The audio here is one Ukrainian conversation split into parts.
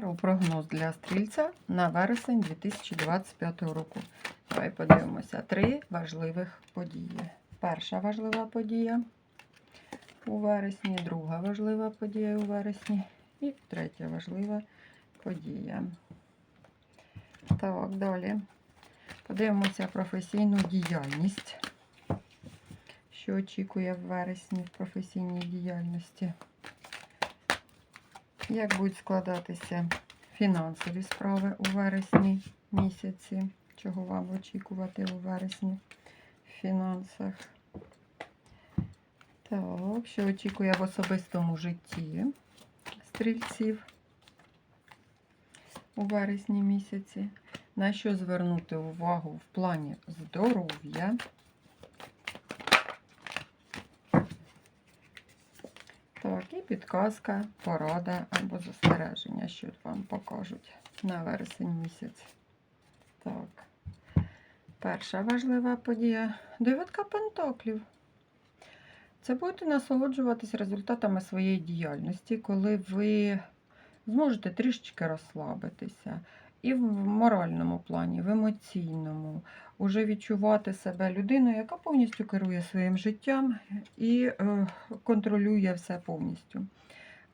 Таро прогноз для стрільця на вересень 2025 року. Давай подивимося. Три важливих події. Перша важлива подія у вересні, друга важлива подія у вересні і третя важлива подія. Так, далі. Подивимося професійну діяльність. Що очікує в вересні в професійній діяльності? Як будуть складатися фінансові справи у вересні місяці? Чого вам очікувати у вересні в фінансах? Так, що очікує в особистому житті стрільців у вересні місяці? На що звернути увагу в плані здоров'я? Так, і підказка, порада або застереження, що вам покажуть на вересень місяць. Так. Перша важлива подія дев'ятка пентаклів. Це будете насолоджуватись результатами своєї діяльності, коли ви зможете трішечки розслабитися. І в моральному плані, в емоційному, уже відчувати себе людиною, яка повністю керує своїм життям і е, контролює все повністю.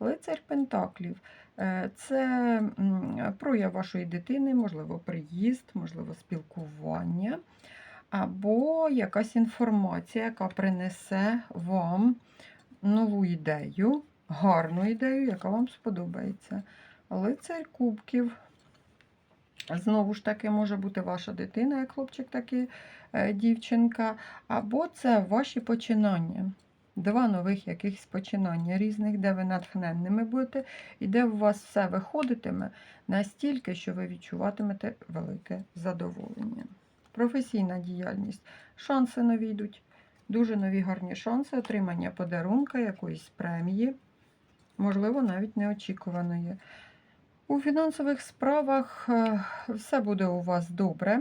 Лицар Пентаклів е, це прояв вашої дитини, можливо, приїзд, можливо, спілкування, або якась інформація, яка принесе вам нову ідею, гарну ідею, яка вам сподобається. Лицар Кубків. Знову ж таки, може бути ваша дитина, як хлопчик, так і е, дівчинка, або це ваші починання. Два нових якихось починання різних, де ви натхненними будете, і де у вас все виходитиме настільки, що ви відчуватимете велике задоволення. Професійна діяльність. Шанси нові йдуть. Дуже нові гарні шанси отримання подарунка, якоїсь премії, можливо, навіть неочікуваної. У фінансових справах е, все буде у вас добре.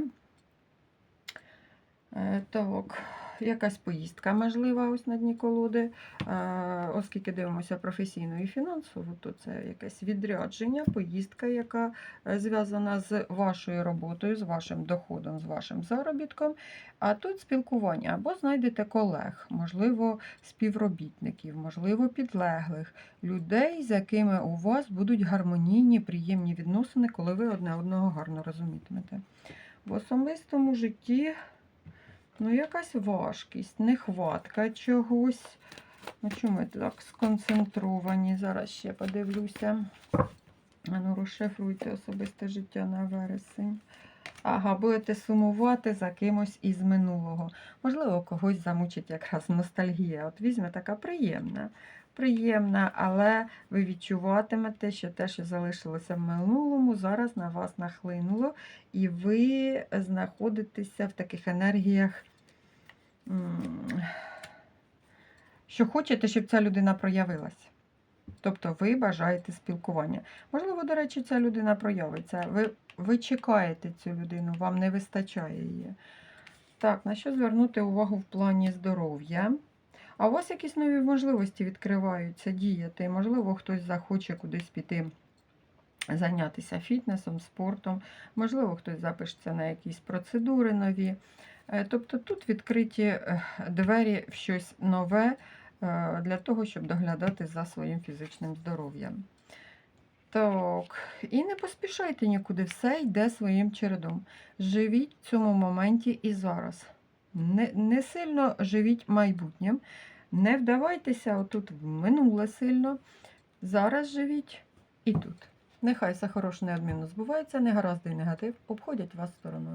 Е, Так, якась поїздка можлива ось на дні колоди. Е, Оскільки дивимося професійну і фінансову, то це якесь відрядження, поїздка, яка е, зв'язана з вашою роботою, з вашим доходом, з вашим заробітком. А тут спілкування або знайдете колег, можливо, співробітників, можливо, підлеглих, людей, з якими у вас будуть гармонійні, приємні відносини, коли ви одне одного гарно розумітимете. В особистому житті ну, якась важкість, нехватка чогось. Ну, чому так сконцентровані? Зараз ще подивлюся. А ну, розшифруйте особисте життя на вересень. Ага, будете сумувати за кимось із минулого. Можливо, когось замучить якраз ностальгія. От візьме така приємна. Приємна, але ви відчуватимете, що те, що залишилося в минулому, зараз на вас нахлинуло, і ви знаходитеся в таких енергіях, що хочете, щоб ця людина проявилася. Тобто ви бажаєте спілкування. Можливо, до речі, ця людина проявиться. Ви, ви чекаєте цю людину, вам не вистачає її. Так, на що звернути увагу в плані здоров'я? А у вас якісь нові можливості відкриваються діяти. Можливо, хтось захоче кудись піти зайнятися фітнесом, спортом, можливо, хтось запишеться на якісь процедури нові. Е, Тобто тут відкриті е, двері в щось нове е, для того, щоб доглядати за своїм фізичним здоров'ям. Так, і не поспішайте нікуди, все йде своїм чередом. Живіть в цьому моменті і зараз. Не, не сильно живіть майбутнім. Не вдавайтеся отут в минуле сильно. Зараз живіть і тут. Нехай все хороше неодмінно збувається, негаразди і негатив обходять вас стороною.